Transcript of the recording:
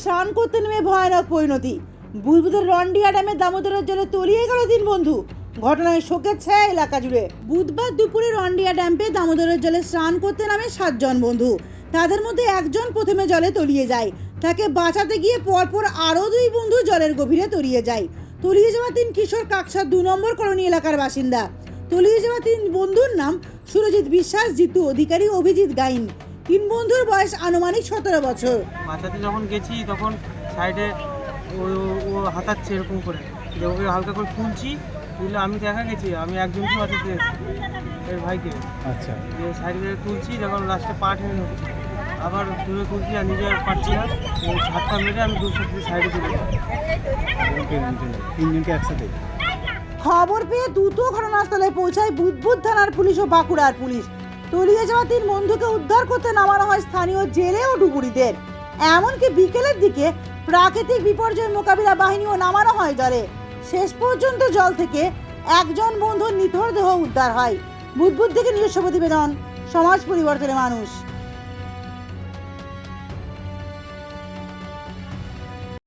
স্নান করতে নেমে ভয়ানক পরিণতি। বুধবুধের রন্ডিয়া ড্যামে দামোদরের জলে তলিয়ে গেল তিন বন্ধু। ঘটনায় শোকের ছায়া এলাকা জুড়ে। বুধবার দুপুরে রন্ডিয়া ড্যাম্পে দামোদরের জলে স্নান করতে নামে সাতজন বন্ধু। তাদের মধ্যে একজন প্রথমে জলে তলিয়ে যায়। তাকে বাঁচাতে গিয়ে পরপর আরও দুই বন্ধু জলের গভীরে তলিয়ে যায়। তলিয়ে যাওয়া তিন কিশোর কাকসার দু নম্বর কলোনি এলাকার বাসিন্দা। তলিয়ে যাওয়া তিন বন্ধুর নাম সুরজিৎ বিশ্বাস, জিতু অধিকারী, অভিজিৎ গাইন। তিন বন্ধুর বয়স আনুমানিক সতেরো বছর। বাঁচাতে যখন গেছি তখন সাইডে ও ও হাতাচ্ছে এরকম করে। দিয়ে ওকে হালকা করে তুলছি তুলে আমি দেখা গেছি আমি একজনকে বাঁচাতে এর ভাইকে। আচ্ছা। দিয়ে সাইডে তুলছি যখন লাস্টে পা টেনে আবার দূরে তুলছি আর নিজে পারছি না। ঝাটকা মেরে আমি দু সাইডে তুলে। তিনজনকে একসাথে? খবর পেয়ে দ্রুত ঘটনাস্থলে পৌঁছায় বুধবুধ থানার পুলিশ ও বাঁকুড়ার পুলিশ। তলিয়ে যাওয়া তিন বন্ধুকে উদ্ধার করতে নামানো হয় স্থানীয় জেলে ও ডুবুরিদের। এমনকি বিকেলের দিকে প্রাকৃতিক বিপর্যয় মোকাবিলা বাহিনীও নামানো হয় জলে। শেষ পর্যন্ত জল থেকে একজন বন্ধুর নিথর দেহ উদ্ধার হয়। বুধবুধ থেকে নিজস্ব প্রতিবেদন, সমাজ পরিবর্তনের মানুষ।